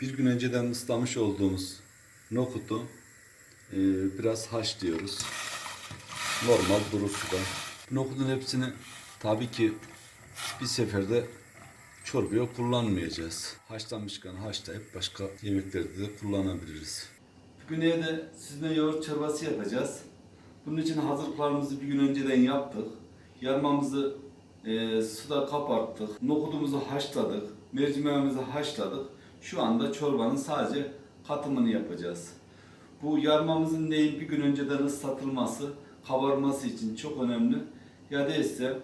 Bir gün önceden ıslamış olduğumuz nokutu e, biraz haşlıyoruz. Normal duru suda. Nokutun hepsini tabii ki bir seferde çorbaya kullanmayacağız. Haşlanmışken haşlayıp başka yemeklerde de kullanabiliriz. Güneye de süzme yoğurt çorbası yapacağız. Bunun için hazırlıklarımızı bir gün önceden yaptık. Yarmamızı e, suda kaparttık. Nohudumuzu haşladık. Mercimeğimizi haşladık. Şu anda çorbanın sadece katımını yapacağız. Bu yarmamızın neyin bir gün önceden ıslatılması, kabarması için çok önemli. Ya değilse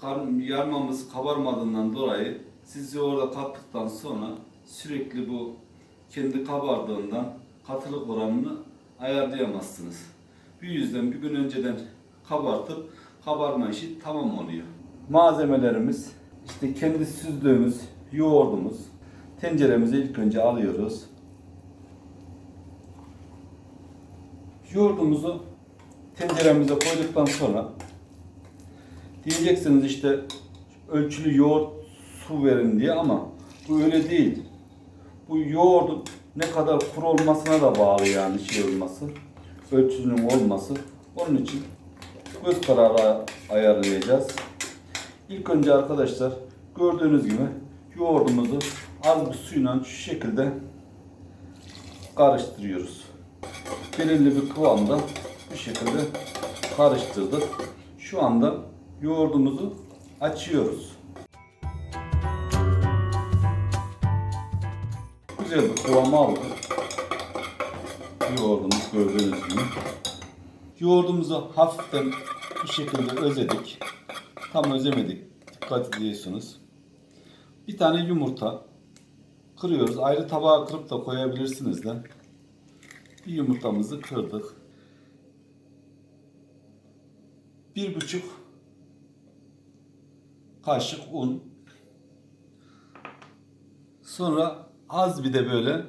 kar- yarmamız kabarmadığından dolayı siz yoğurda kattıktan sonra sürekli bu kendi kabardığından katılık oranını ayarlayamazsınız. Bu yüzden bir gün önceden kabartıp kabarma işi tamam oluyor. Malzemelerimiz işte kendi süzdüğümüz yoğurdumuz. Tenceremizi ilk önce alıyoruz. Yoğurdumuzu tenceremize koyduktan sonra diyeceksiniz işte ölçülü yoğurt su verin diye ama bu öyle değil. Bu yoğurdun ne kadar kuru olmasına da bağlı yani şey olması. Ölçünün olması. Onun için göz kararı ayarlayacağız. İlk önce arkadaşlar gördüğünüz gibi yoğurdumuzu az bir şu şekilde karıştırıyoruz. Belirli bir kıvamda bu şekilde karıştırdık. Şu anda yoğurdumuzu açıyoruz. Güzel bir kıvam aldı. Yoğurdumuz gördüğünüz gibi. Yoğurdumuzu hafiften bu şekilde özedik. Tam özemedik. Dikkat ediyorsunuz. Bir tane yumurta kırıyoruz. Ayrı tabağa kırıp da koyabilirsiniz de. Bir yumurtamızı kırdık. Bir buçuk kaşık un. Sonra az bir de böyle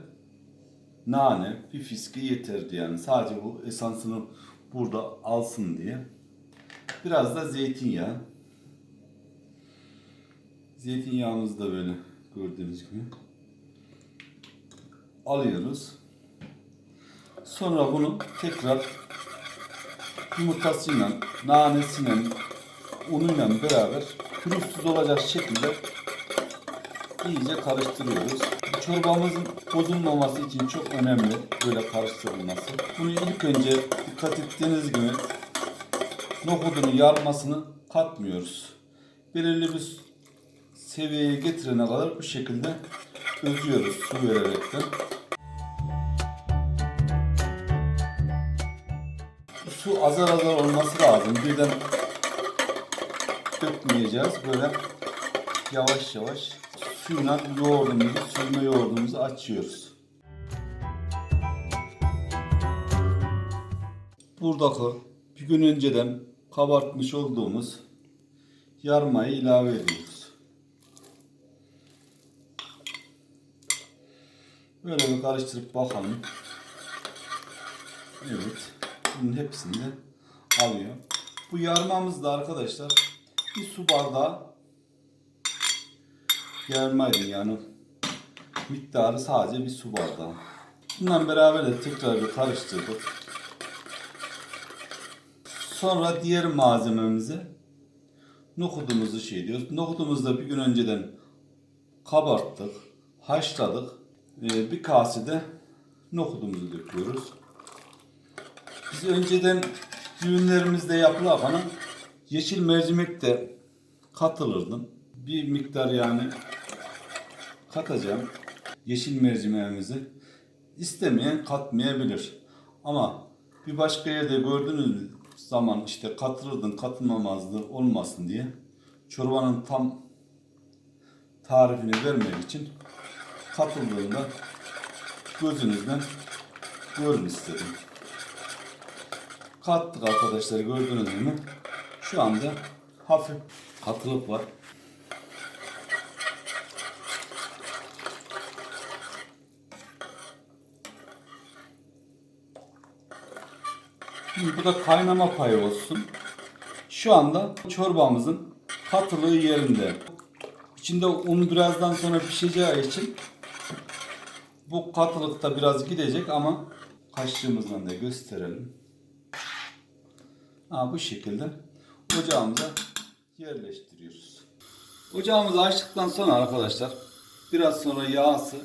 nane, bir fiske yeterdi yani. Sadece bu esansını burada alsın diye. Biraz da zeytinyağı. Zeytinyağımızı da böyle gördüğünüz gibi alıyoruz. Sonra bunu tekrar yumurtasıyla, nanesiyle, unuyla beraber pürüzsüz olacak şekilde iyice karıştırıyoruz. Çorbamızın bozulmaması için çok önemli böyle karıştırılması. Bunu ilk önce dikkat ettiğiniz gibi nohudunu yarmasını katmıyoruz. Belirli bir seviyeye getirene kadar bu şekilde özüyoruz su vererekten. Su azar azar olması lazım. Birden dökmeyeceğiz. Böyle yavaş yavaş suyla yoğurdumuzu, süzme yoğurdumuzu açıyoruz. Buradaki bir gün önceden kabartmış olduğumuz yarmayı ilave ediyoruz. Böyle bir karıştırıp bakalım. Evet. Bunun hepsini de alıyor. Bu yarmamız da arkadaşlar bir su bardağı yarmaydı yani miktarı sadece bir su bardağı. Bundan beraber de tekrar bir karıştırdık. Sonra diğer malzememizi nohudumuzu şey diyoruz. Nohudumuzu da bir gün önceden kabarttık, haşladık. Ee, bir kasede nohudumuzu döküyoruz. Biz önceden düğünlerimizde yapılan yeşil mercimek de katılırdım. Bir miktar yani katacağım yeşil mercimeğimizi. İstemeyen katmayabilir. Ama bir başka yerde gördüğünüz zaman işte katılırdın katılmamazdı olmasın diye çorbanın tam tarifini vermek için katıldığında gözünüzden görün istedim. Kattık arkadaşlar gördüğünüz gibi. Şu anda hafif katılık var. Şimdi bu da kaynama payı olsun. Şu anda çorbamızın katılığı yerinde. İçinde un birazdan sonra pişeceği için Bu katılıkta biraz gidecek ama kaşığımızdan da gösterelim. Ha, bu şekilde ocağımıza yerleştiriyoruz. Ocağımızı açtıktan sonra arkadaşlar biraz sonra yağsı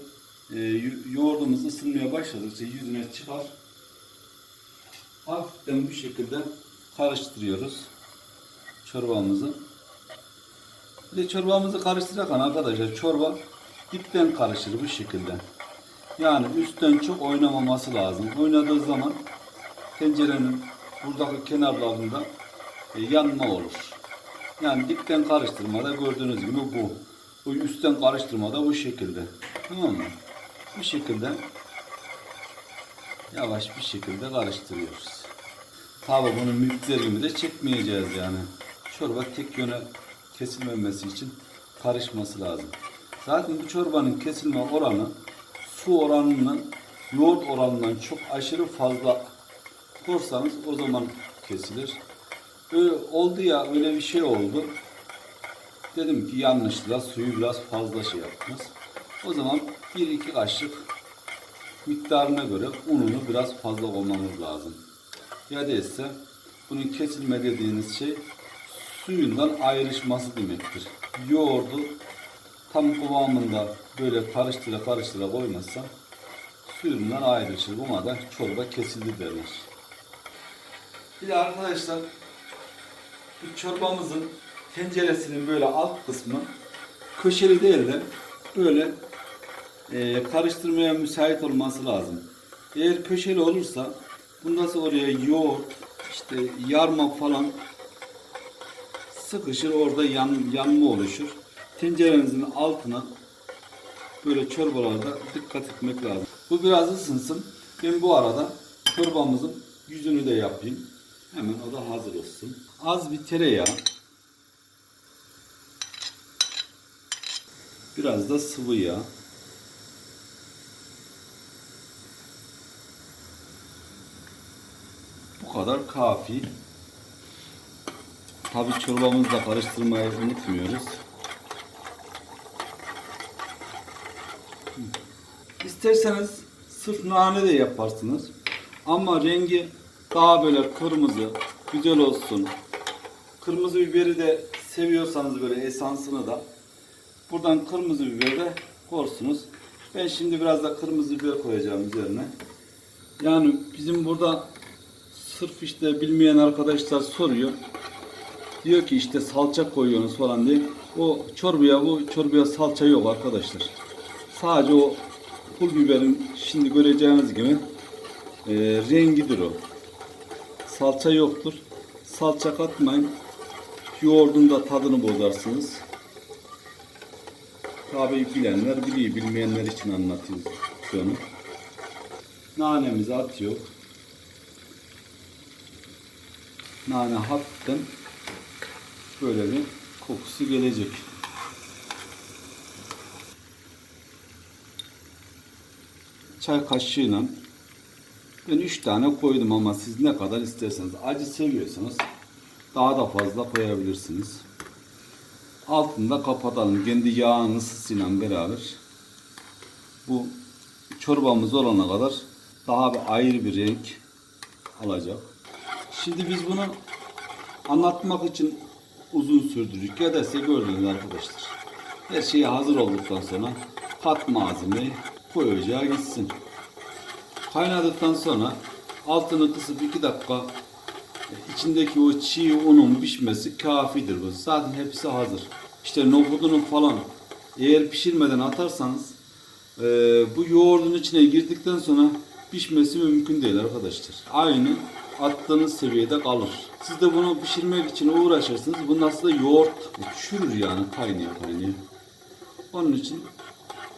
e, yo- yoğurdumuz ısınmaya başladıkça yüzüne çıkar. Hafiften bu şekilde karıştırıyoruz çorbamızı. Bir de çorbamızı karıştırırken arkadaşlar çorba dipten karışır bu şekilde. Yani üstten çok oynamaması lazım. Oynadığı zaman tencerenin buradaki kenarlarında e, yanma olur. Yani dipten karıştırmada gördüğünüz gibi bu. Bu üstten karıştırmada bu şekilde. Tamam mı? Bu şekilde yavaş bir şekilde karıştırıyoruz. Tabi bunu mikser gibi de çekmeyeceğiz yani. Çorba tek yöne kesilmemesi için karışması lazım. Zaten bu çorbanın kesilme oranı su oranının yoğurt oranından çok aşırı fazla korsanız o zaman kesilir. Öyle oldu ya öyle bir şey oldu. Dedim ki yanlışlıkla suyu biraz fazla şey yaptınız. O zaman bir iki kaşık miktarına göre ununu biraz fazla koymamız lazım. Ya değilse bunun kesilme dediğiniz şey suyundan ayrışması demektir. Yoğurdu tam kıvamında böyle karıştıra karıştıra koymazsa suyundan ayrışır. Buna da çorba kesildi derler. Bir de arkadaşlar bu çorbamızın tenceresinin böyle alt kısmı köşeli değil de böyle e, karıştırmaya müsait olması lazım. Eğer köşeli olursa bundan sonra oraya yoğurt, işte yarma falan sıkışır orada yan, yanma oluşur. Tencerenizin altına böyle çorbalarda dikkat etmek lazım. Bu biraz ısınsın. Ben bu arada çorbamızın yüzünü de yapayım. Hemen o da hazır olsun. Az bir tereyağı. Biraz da sıvı yağ. Bu kadar kafi. Tabi çorbamızı da karıştırmayı unutmuyoruz. İsterseniz sırf nane de yaparsınız. Ama rengi daha böyle kırmızı, güzel olsun. Kırmızı biberi de seviyorsanız böyle esansını da buradan kırmızı biberi de korsunuz. Ben şimdi biraz da kırmızı biber koyacağım üzerine. Yani bizim burada sırf işte bilmeyen arkadaşlar soruyor. Diyor ki işte salça koyuyorsunuz falan diye. O çorbaya bu çorbaya salça yok arkadaşlar. Sadece o pul biberin şimdi göreceğiniz gibi e, rengidir o. Salça yoktur. Salça katmayın. Yoğurdun da tadını bozarsınız. Tabi bilenler biliyor, bilmeyenler için anlatıyoruz onu. Nanemizi atıyor. Nane hafiften böyle bir kokusu gelecek. Çay kaşığıyla ben 3 tane koydum ama siz ne kadar isterseniz acı seviyorsanız daha da fazla koyabilirsiniz. Altını da kapatalım. Kendi yağın ısısıyla beraber bu çorbamız olana kadar daha bir ayrı bir renk alacak. Şimdi biz bunu anlatmak için uzun sürdürük ya da size gördünüz arkadaşlar. Her şey hazır olduktan sonra kat malzemeyi koyacağı gitsin. Kaynadıktan sonra altını kısıp 2 dakika içindeki o çiğ unun pişmesi kafidir bu. Zaten hepsi hazır. İşte nohudunu falan eğer pişirmeden atarsanız e, bu yoğurdun içine girdikten sonra pişmesi mümkün değil arkadaşlar. Aynı attığınız seviyede kalır. Siz de bunu pişirmek için uğraşırsınız. Bu nasıl yoğurt çürür yani kaynıyor kaynıyor. Onun için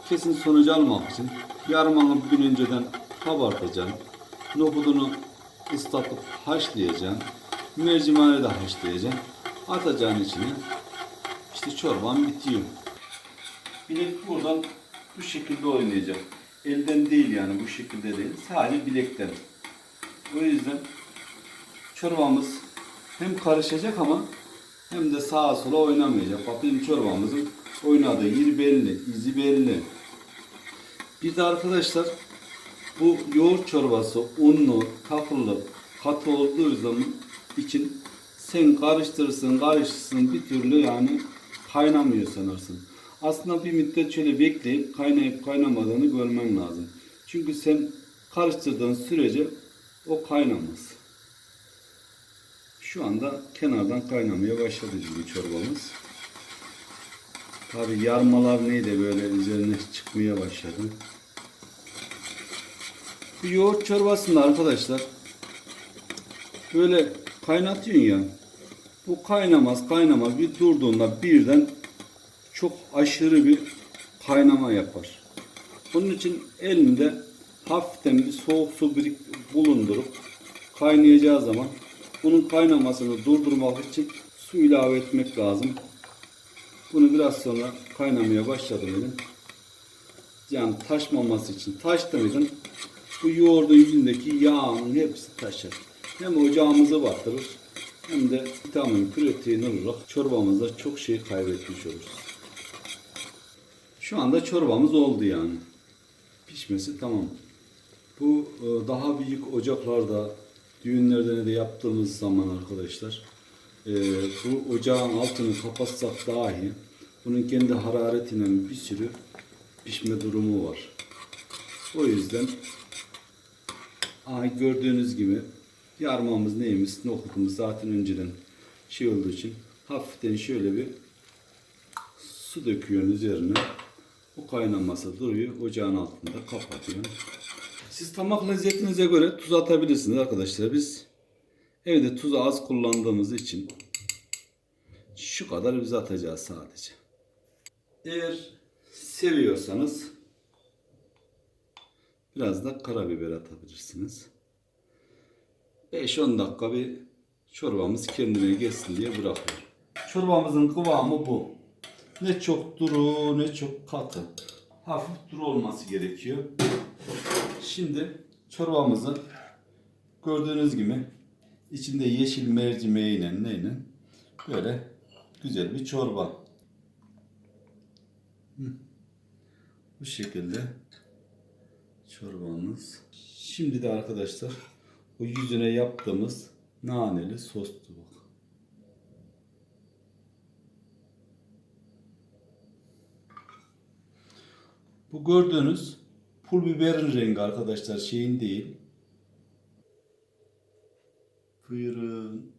kesin sonucu almak için yarım bir gün önceden kabartacaksın. Nohudunu ıslatıp haşlayacaksın. Mercimeği de haşlayacaksın. Atacaksın içine. İşte çorban bitiyor. Bilek buradan bu şekilde oynayacak. Elden değil yani bu şekilde değil. Sadece bilekten. O yüzden çorbamız hem karışacak ama hem de sağa sola oynamayacak. Bak benim çorbamızın oynadığı yeri belli, izi belli. Bir de arkadaşlar bu yoğurt çorbası unlu, tatlı, katı olduğu zaman için sen karıştırırsın, karıştırsın bir türlü yani kaynamıyor sanırsın. Aslında bir müddet şöyle bekleyip kaynayıp kaynamadığını görmen lazım. Çünkü sen karıştırdığın sürece o kaynamaz. Şu anda kenardan kaynamaya başladı gibi çorbamız. Tabi yarmalar neydi böyle üzerine çıkmaya başladı. Bu yoğurt çorbasında arkadaşlar böyle kaynatıyorsun ya. Bu kaynamaz kaynamaz bir durduğunda birden çok aşırı bir kaynama yapar. Bunun için elimde hafiften bir soğuk su birik bulundurup kaynayacağı zaman bunun kaynamasını durdurmak için su ilave etmek lazım. Bunu biraz sonra kaynamaya başladı benim. Yani taşmaması için taştı mıydın bu yoğurdun yüzündeki yağın hepsi taşır. Hem ocağımızı batırır hem de vitamin, protein olarak çorbamızda çok şey kaybetmiş oluruz. Şu anda çorbamız oldu yani. Pişmesi tamam. Bu e, daha büyük ocaklarda, düğünlerde de yaptığımız zaman arkadaşlar e, bu ocağın altını kapatsak dahi bunun kendi hararetiyle bir sürü pişme durumu var. O yüzden aha gördüğünüz gibi yarmamız neyimiz, nohutumuz zaten önceden şey olduğu için hafiften şöyle bir su döküyorsun üzerine. O kaynaması duruyor. Ocağın altında kapatıyor. Siz tamak lezzetinize göre tuz atabilirsiniz arkadaşlar. Biz evde tuzu az kullandığımız için şu kadar biz atacağız sadece. Eğer seviyorsanız biraz da karabiber atabilirsiniz. 5-10 dakika bir çorbamız kendine gelsin diye bırakıyorum. Çorbamızın kıvamı bu. Ne çok duru ne çok katı. Hafif duru olması gerekiyor. Şimdi çorbamızı gördüğünüz gibi içinde yeşil mercimeğiyle neyle böyle güzel bir çorba. Bu şekilde çorbamız. Şimdi de arkadaşlar bu yüzüne yaptığımız naneli sostu bak. Bu gördüğünüz pul biberin rengi arkadaşlar şeyin değil. 比如。